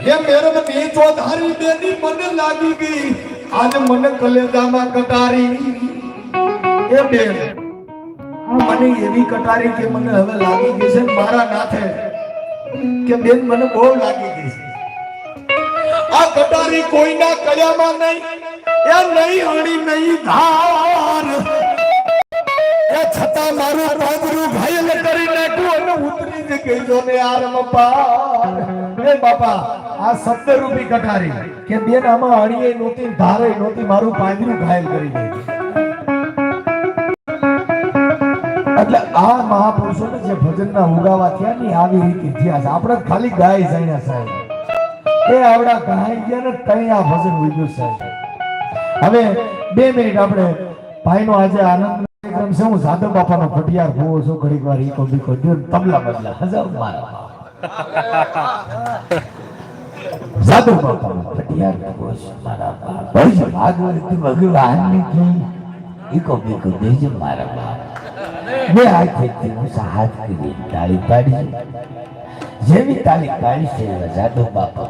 એ મેરમની ચોધારી બેની મને લાગી ગઈ. આજ મને કલેજામાં કટારી. એ બેન મને એવી કટારી કે મને હવે લાગી ગઈ છે મારા નાથે કે બેન, મને બહુ લાગી ગઈ છે. આ કટારી કોઈના કળિયામાં નહીં, એ નહીં હણી નહીં ધાર. એ છતાં મારું પાંદડું ઘાયલ કરી નાખ્યું અને ઉતરી જ ગઈ જો ને આરમ પાર. એ બાપા, આ સત્તર રૂપી કટારી કે બેન આમાં અણીએ નહોતી, ધારે નહોતી, મારું પાંજરું ઘાયલ કરી ગઈ એટલે આ મહાપુરુષોને જે ભજનના ઉગાવા થયા ની, આવી રીતે છે. આપણે ખાલી ગાય જાણ્યા સાહેબ. એ આવડા ગાય ગયા ને તઈ આ ભજન ઉગ્યું સાહેબ. હવે બે મિનિટ આપણે ભાઈનો આજે આનંદ કાર્યક્રમ છે. હું સાધુ બાપાનો ફટિયાર હોવો છું. ઘડીક વાર ઈકો બીકો તબલા બદલા. હજાર મારા સાધુ બાપાનો ફટિયાર ભૂવો છું મારા બાપ ભાઈ ભાગવતી ભગવાનની કી ઈકો બીકો દેજો મારા બાપ બે હાથેથી હું હાથ કરી તાળી પાડી જેવી તાળી પાડી છે જાદવ બાપા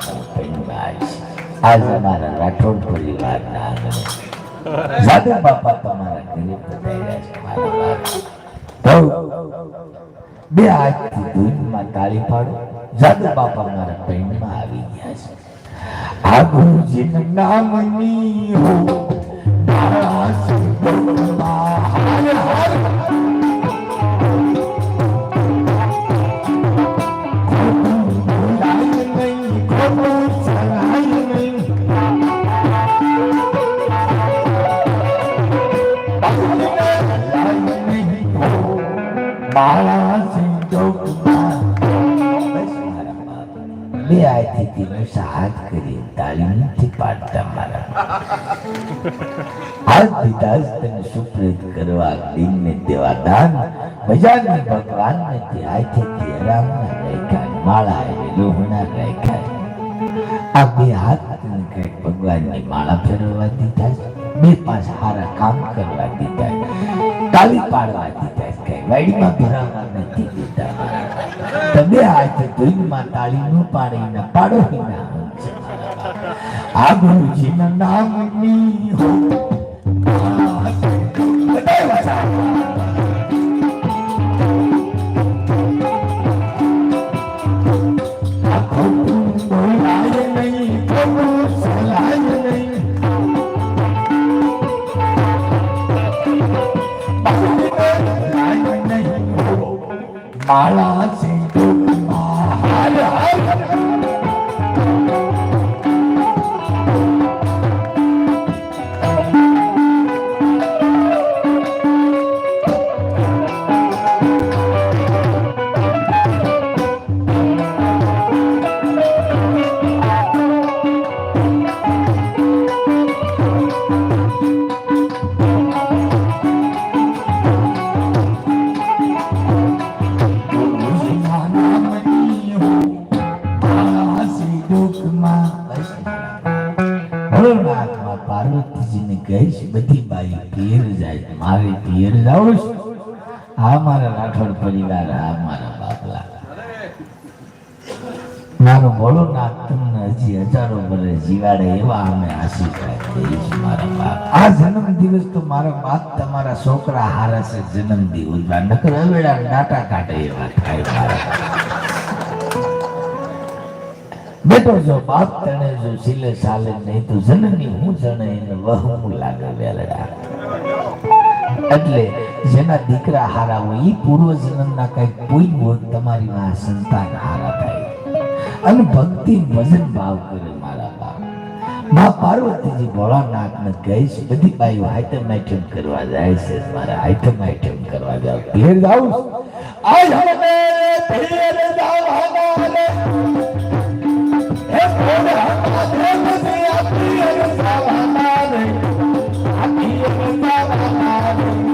બાપા તમારા બાપ બે હાથથી ધૂનમાં તાળી પાડો જાદવ બાપા મારા પૈણમાં આવી ગયા છે આ ગુરુજીના નામની હો મારા સંતોમાં હાર બે આયથી તેનું સાહસ કરી તાળી નથી પાડતા મારા હાથ દીધા જ તને સુપ્રેત કરવા દિનને દેવા દાન ભજાનને ભગવાનને તે આયથી હરામના રાખ્યા માળા એ લોહના રાખ્યા આ બે હાથ તને કંઈક ભગવાનની માળા ફેરવવા દીધા. બે પાંચ સારા કામ કરવા દીધા. તાળી પાડવા દીધા કઈ વાડીમાં ભરાવા નથી દીધા તો બે હાથ ધૂનમાં તાળી નું પાડીને પાડો વિના આ ગુરુજીના નામની હો જીવાડે એવા અમે આશીર્વાદ મારા બાપ. આ જન્મ દિવસ તો મારા બાપ તમારા છોકરા હારે છે જન્મ દિવસ નકર અવેડા નાટા કાઢે એવા થાય મારા બેટો જો બાપ તને જો સિલે સાલે નહીં તો જનની હું જણે એને વહમું લાગે વેલડા. એટલે જેના દીકરા હારા હોય એ પૂર્વ જન્મના કઈ કોઈ હોય તમારી માં સંતાન હારા થાય. અને ભક્તિ ભજન ભાવ કરે. મા પાર્વતીજી ભોળાનાથને ને છે બધી બાઈઓ આઈટમ આઈટમ કરવા જાય છે, મારે આઈટમ આઈટમ કરવા જાવ. ઘેર જાઉં આજ હવે ભેર જાવ હમારે હે હમા સાવધાને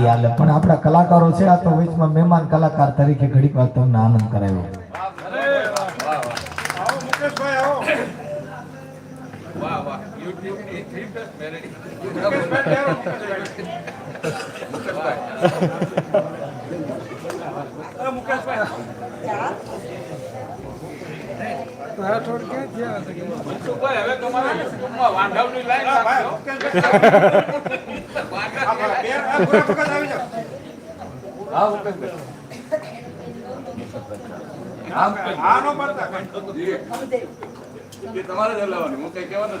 ઘણી હાલે પણ આપણા કલાકારો છે, આ તો વચમાં મહેમાન કલાકાર તરીકે ઘડીક વાર તમને આનંદ કરાવ્યો. મુકેશભાઈ આવો વાહ વાહ યુટ્યુબની થ્રી પ્લસ મેલેડી મુકેશભાઈ આવો યુટ્યુબમાં વાંઢવની લાઈન રાખજો હા તમારે જ હલાવવાનું હું કઈ કહેવાનું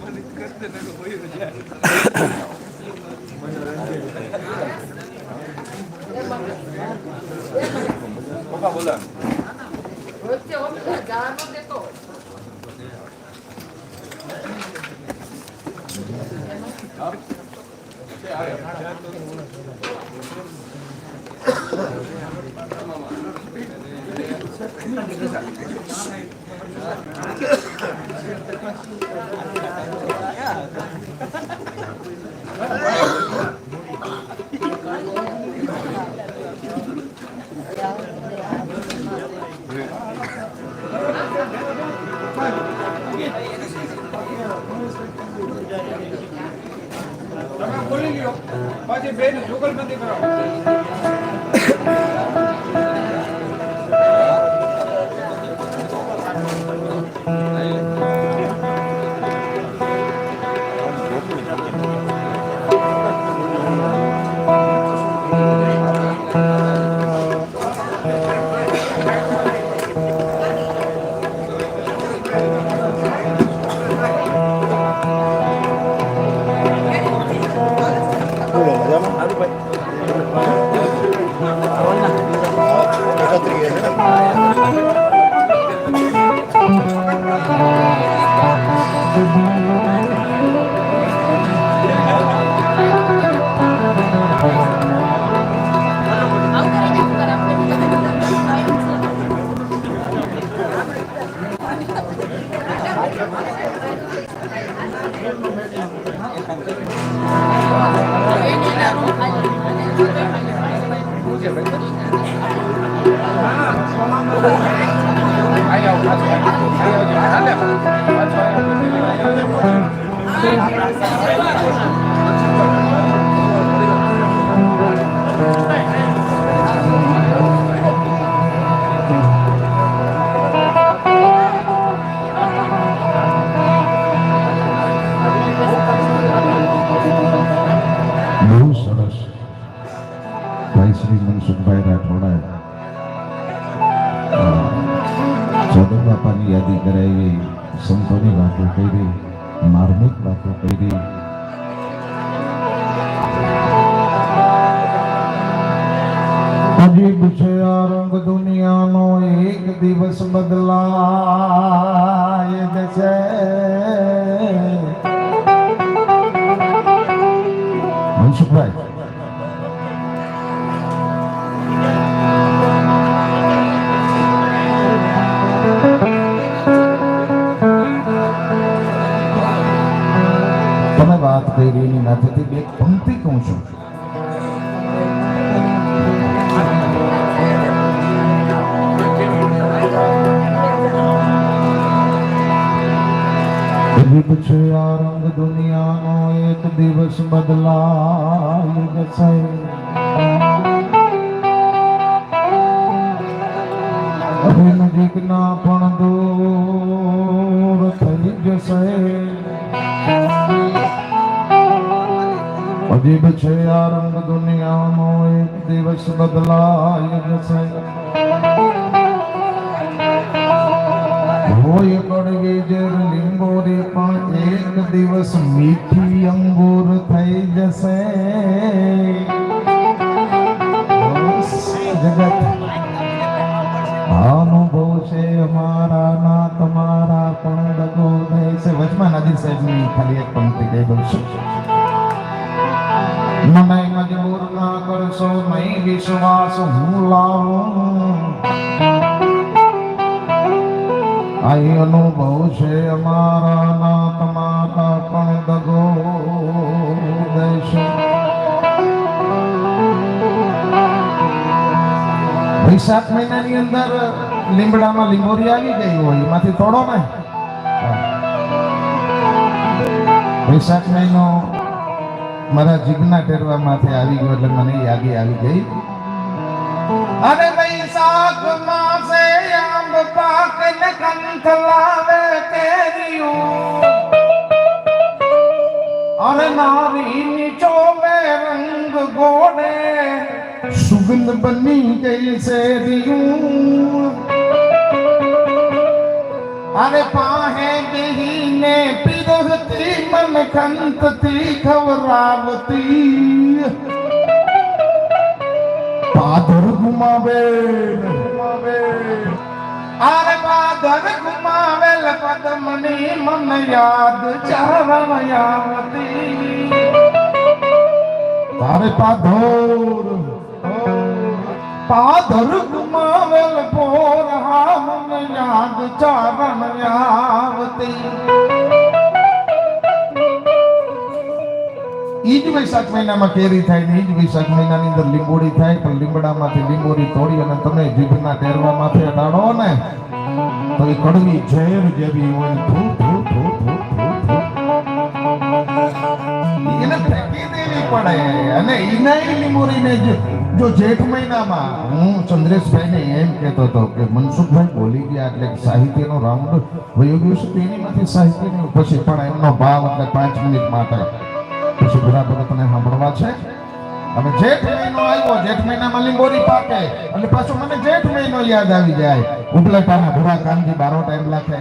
આ પડતા પપ્પા બોલા પછી બેન જોગલબંધી કરાવો 对以 અજીબ છે રંગ દુનિયાનો એક દિવસ બદલાય જશે. મનસુખભાઈ. તમે વાત કરી એની નાથેથી બે પંક્તિ કહું છું. જીભ છે આ રંગ દુનિયાનો એક દિવસ બદલાઈ જશે. હવે નજીકના પણ દૂર થઈ જશે. અજીબ છે આ રંગ દુનિયાનો એક દિવસ બદલાઈ જશે. દિવસ મીઠી અંગૂર થઈ જશે અનુભવ છે અમારા ના તમારા પણ દગો છે વચમાં નદીર સાહેબની ખાલી એક પંક્તિ કહી દઉં મને મજબૂર ના કરશો નહીં વિશ્વાસ હું લાવું અહીં અનુભવ છે અમારા ના તમારા વૈશાખ મહિનાની અંદર લીમડામાં લીંબોરી આવી ગઈ હોય, એમાંથી તોડો ને. વૈશાખ મહિનો મારા જીગના ટેરવામાંથી આવી ગયો એટલે મને યાદી આવી ગઈ. અને વૈશાખ માસે આંબ પાક ને કંઠ લાવે કેરીયું અરે નારી નીચોવે રંગ ગોડે સુગંધ બની ગઈ શેરીયું અરે પાહે બેહીને પીરહતી, મન ખંતથી ખવરાવતી પાદર ગુમાવે અરે પાદર ગુમાવેલ પદ્મની મન યાદ ચારવયાવતી તારે પાધોર પાદર ગુમાવેલ પોર હા મન યાદ ચારણ આવતી ઈ જ વૈશાખ મહિનામાં કેરી થાય ને ઈ જ વૈશાખ મહિનાની અંદર લીંબોડી થાય પણ લીંબડામાંથી લીંબોડી તોડી અને તમે જીભના ટેરવા માથે અડાડો ને તો એ કડવી ઝેર જેવી હોય ધૂ ધૂ ધૂ ધૂ. એને ફેંકી દેવી પડે અને ઈનાય લીંબોડીને જ જો જેઠ મહિનામાં હું ચંદ્રેશભાઈને એમ કહેતો હતો કે, મનસુખભાઈ, બોલી ગયા એટલે સાહિત્યનો રાઉન્ડ વયો ગયો છે તેનીમાંથી સાહિત્યની પછી પણ એમનો ભાવ એટલે પાંચ મિનિટ માટે પછી બધા ભગતને સાંભળવા છે. અને જેઠ મહિનો આવ્યો, જેઠ મહિનામાં લીંબોરી પાકે. એટલે પાછો મને જેઠ મહિનો યાદ આવી જાય. ઉપલેટાના ભૂરા કાનજી બારો ટાઈમ લાખે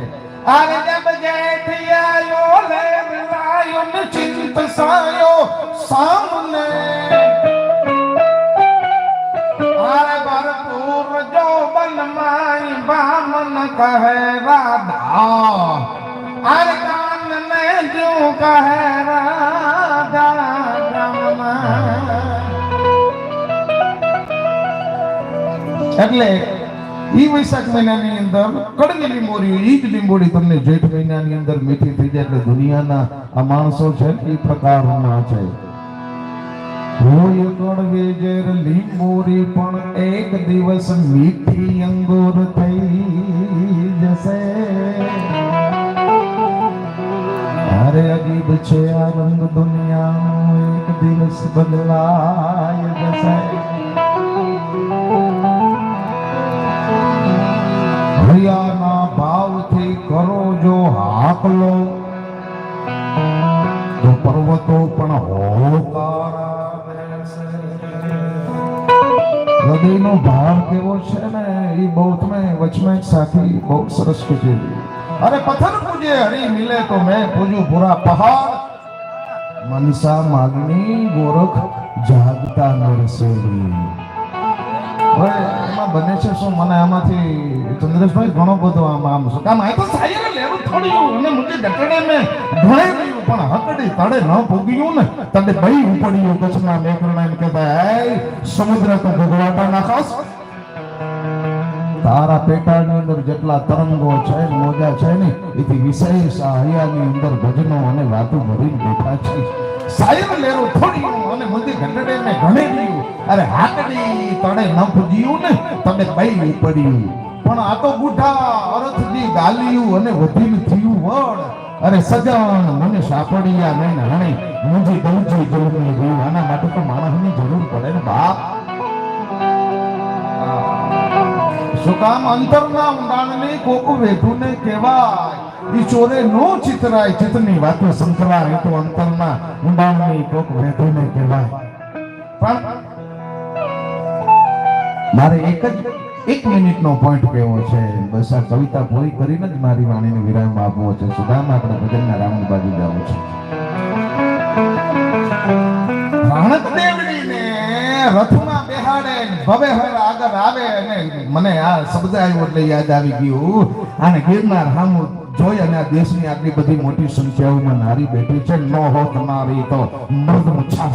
આરે જબ જેઠ આયો લે બલાયો ચિંત સાયો, સામને જો બનમાઈ બામન કહે રાધા આરે કાન ને જો કહે રાધા એટલે ઈ વૈશાખ મહિનાની અંદર કડવી લીંબોડી ઈ જ લીંબોડી તમને જેઠ મહિનાની અંદર મીઠી થઈ જાય. એટલે દુનિયાના આ માણસો છે એ પ્રકારના છે. હોય કડવે જેર લીંબોડી પણ એક દિવસ મીઠી અંગુર થઈ જશે. અરે અજીબ છે આ રંગ દુનિયાનો, એક દિવસ બદલાય જશે. હૈયાના ભાવથી કરો જો હાકલો, તો પર્વતો પણ હૃદયનો ભાવ કેવો છે ને, એ બહુ તમે વચમાં એક સાથી બહુ સરસ પૂજે અરે પથ્થર પૂજે હરી મિલે તો મેં પૂજ્યું પૂરા પહાડ. મનસા માગણી ગોરખ જાગતા નરસોડી હવે એમાં બને છે શું? મને આમાંથી ચંદ્રેશભાઈ ઘણો બધો આમ આમ શું? કામ, આ તો સાયર લેવું થોડું અને મુજે ડકડે મેં ગયું પણ હકડી તડે ન ભોગ્યું ને, તને ભઈ ઉપડ્યું કચ્છના મેઘરણા એમ કહેતા એ સમુદ્ર તો ભોગવાટા નાખોસ તારા પેટાળની અંદર જેટલા તરંગો છે, મોજા છે ને, એથી વિશેષ આ હૈયાની અંદર ભજનો અને વાતો ભરીને બેઠા છે. સાયર લેરો થોડી અને મંદિર ઘંટડે ને ઘણે ગયું અરે હાકડી તડે ન ભૂજ્યું ને, તને બઈ ઉપડ્યું. પણ આ તો અરથ અરથની ગાલિયું અને વધીને થયું વડ અરે સજણ મને સાપડિયા નહીં હણે મુંજી દઉજી જલમી ગયું આના માટે તો માણસની જરૂર પડે ને બાપ. શું અંતરના ઊંડાણને કોક વેઠુને કહેવાય? ઈ ચોરે નો ચિતરાય ચિતની વાતો સંકળાય એ તો અંતરના ઊંડાણની કોક વેઠુને કહેવાય. પણ મારે એક જ એક મિનિટનો પોઈન્ટ કેવો છે? બસ આ કવિતા પૂરી કરીને જ મારી વાણીને વિરામ આપવો છે. સુદામ, આપણે ભજનના રાઉન્ડ બાજુ જવું છે. રથમાં બેહાડે ભવે હવે આગળ આવે મને આ શબ્દ એટલે યાદ આવી ગયું. અને ગિરનાર જોઈ અને આ દેશની આટલી બધી મોટી સંખ્યાઓમાં નારી બેઠી છે. ન હો તમારી તો મર્દ મુછા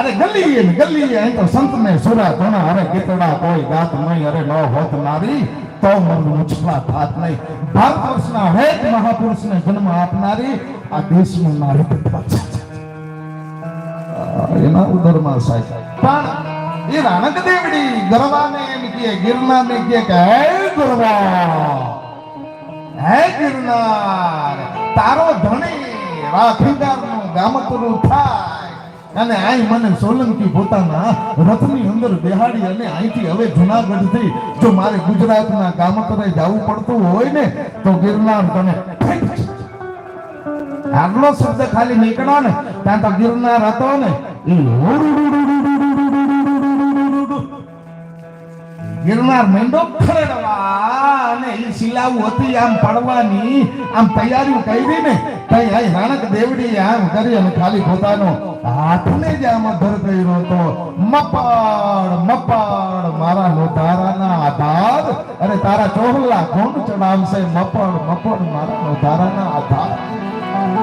અરે ગલી ગલી અહીં તો સંત ને સુરા ધોણા, અરે ગીતડા કોઈ ગાત નહીં, અરે ન હોત મારી, તો મન મુછલા થાત નહીં. ભારત વર્ષના હેત મહાપુરુષને જન્મ આપનારી આ દેશનું નારી બેઠા છે એના ઉદરમાં સાહેબ. પણ એ રાણક દેવડી ગરવાને એમ કે ગિરનારને ને કે, હે ગરવા હે ગિરનાર, તારો ધણી રાખીદારનું ગામતરું થાય. અને આય મને સોલંકી પોતાના રથની અંદર બેહાડી અને અહીંથી હવે જુનાગઢથી જો મારે ગુજરાતના ગામતરે જવું પડતું હોય ને, તો ગિરનાર તને આગલો શબ્દ ખાલી નીકળો ને, ત્યાં તો ગિરનાર હતો ને એ ગિરનાર મેંડો ખરડવા અને એ હતી આમ પડવાની. આમ તૈયારી કરી ને તઈ આ રાણક દેવડી આમ કરી અને ખાલી પોતાનો હાથને જ આમ ધર કર્યો હતો. મપાડ મપાડ મારા લોધારાના આધાર. અરે, તારા ચોહલા કોણ ચડાવશે? મપડ મપડ મારા લોધારાના આધાર.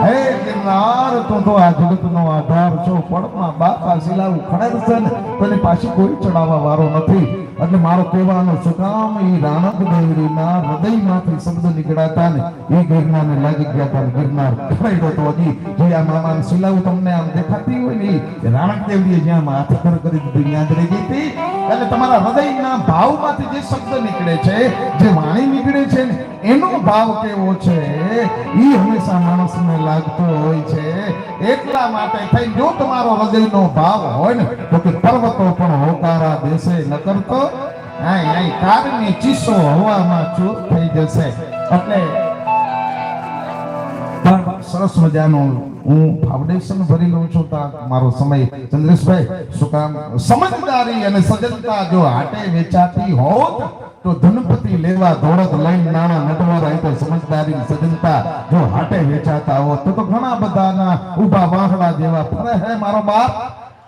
હે ગિરનાર તું તો આ જગતનો આધાર છો. પડમાં બાપા શિલાવું ખડેલ છે ને, તો પાછી કોઈ ચડાવવા વાળો નથી. એટલે મારો કહેવાનો શું કામ એ રાણક દેવડીના હૃદયમાંથી શબ્દ નીકળાતા ને, એ ગિરનારને લાગી ગયા હતા ગિરનાર ખરાઈ તો હજી જે આ મામાની શિલાવું તમને આમ દેખાતી હોય ને, એ રાણક દેવડીએ જ્યાં હાથ પર કરી દીધું, યાદ રહી ગઈ હતી? એટલે તમારા હૃદયના ભાવમાંથી જે શબ્દ નીકળે છે, જે વાણી નીકળે છે ને, એનો ભાવ કેવો છે? એ હંમેશા માણસને લાગતો હોય છે. એટલા માટે થઈ જો તમારો હૃદયનો ભાવ હોય ને, તો કે પર્વતો પણ હોકારા દેશે નકરતો કરતો. આય આય કારની ચીસો હવામાં ચૂર થઈ જશે. એટલે પણ સરસ મજાનો હું ફાઉન્ડેશન ભરી લઉં છું તા મારો સમય. ચંદ્રેશભાઈ, શું કામ? સમજદારી અને સજ્જનતા જો હાટે વેચાતી હોત, તો ધનપતિ લેવા દોડત લઈને નાણા નટવર અહીં તો સમજદારી અને જો હાટે વેચાતા હોત, તો ઘણા બધાના ઊભા વાહડા જેવા ફરે હે મારો બાપ.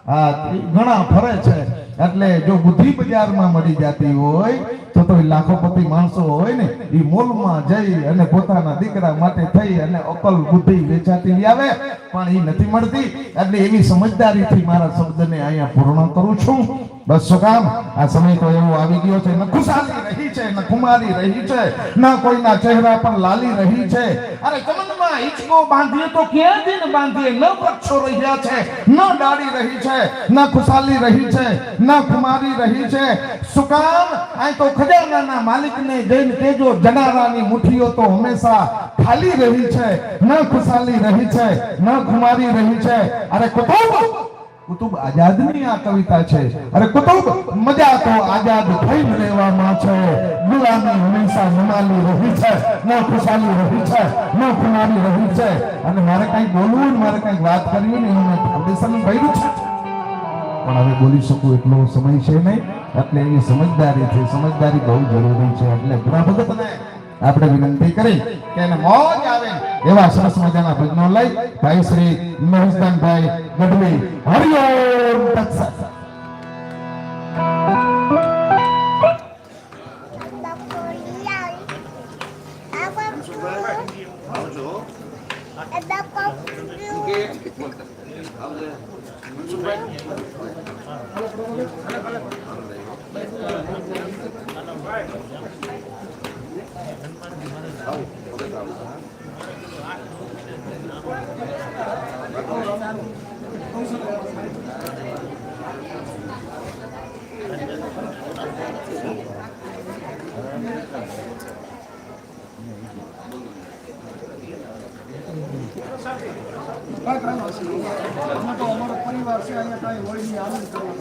આ ઘણા ફરે છે. એટલે જો બુદ્ધિ બજારમાં મળી જતી હોય, તો તો લાખોપતિ માણસો હોય ને એ મોલમાં જઈ અને પોતાના દીકરા માટે થઈ અને અકલ બુદ્ધિ વેચાતી આવે, પણ એ નથી મળતી. એટલે એવી સમજદારીથી મારા શબ્દને અહીંયા પૂર્ણ કરું છું. બસ કામ? આ સમય તો એવો આવી ગયો છે ન ખુશાલી રહી છે ન ખુમારી રહી છે, ન કોઈના ચહેરા પર લાલી રહી છે. અરે કમનમાં હિંચકો બાંધીએ તો ક્યાં દિન બાંધીએ? ન વૃક્ષો રહ્યા છે, ન ડાળી રહી છે, ન ખુશાલી રહી છે, ન ખુમારી રહી છે. શું આ તો ખજાનાના માલિકને જઈને કેજો, જનારાની મુઠ્ઠીઓ તો હંમેશા ખાલી રહી છે, ન ખુશાલી રહી છે, ન ખુમારી રહી છે. અરે કુટુંબ કુતુબ આઝાદની આ કવિતા છે. અરે કુતુબ મજા તો આઝાદ થઈ રહેવામાં છે. ગુલામી હંમેશા નમાલી રહી છે. ન ખુશાલી રહી છે. ન ખુમારી રહી છે. અને મારે કઈ બોલવું મારે કંઈક વાત કરવી ને એનું ફાઉન્ડેશન ભર્યું છે. પણ હવે બોલી શકું એટલો સમય છે નહીં. એટલે એની સમજદારી છે. સમજદારી બહુ જરૂરી છે. એટલે પૂરા ભગતને આપણે વિનંતી કરી કે એને મોજ આવે એવા સરસ મજાના ભજનો લઈ ભાઈ શ્રી મહેશદાનભાઈ ગઢવી હરિઓમ તત્સત Thank you. અમે તો અમારો પરિવાર છે અહીંયા કાંઈ હોય નહીં આનંદ કરવો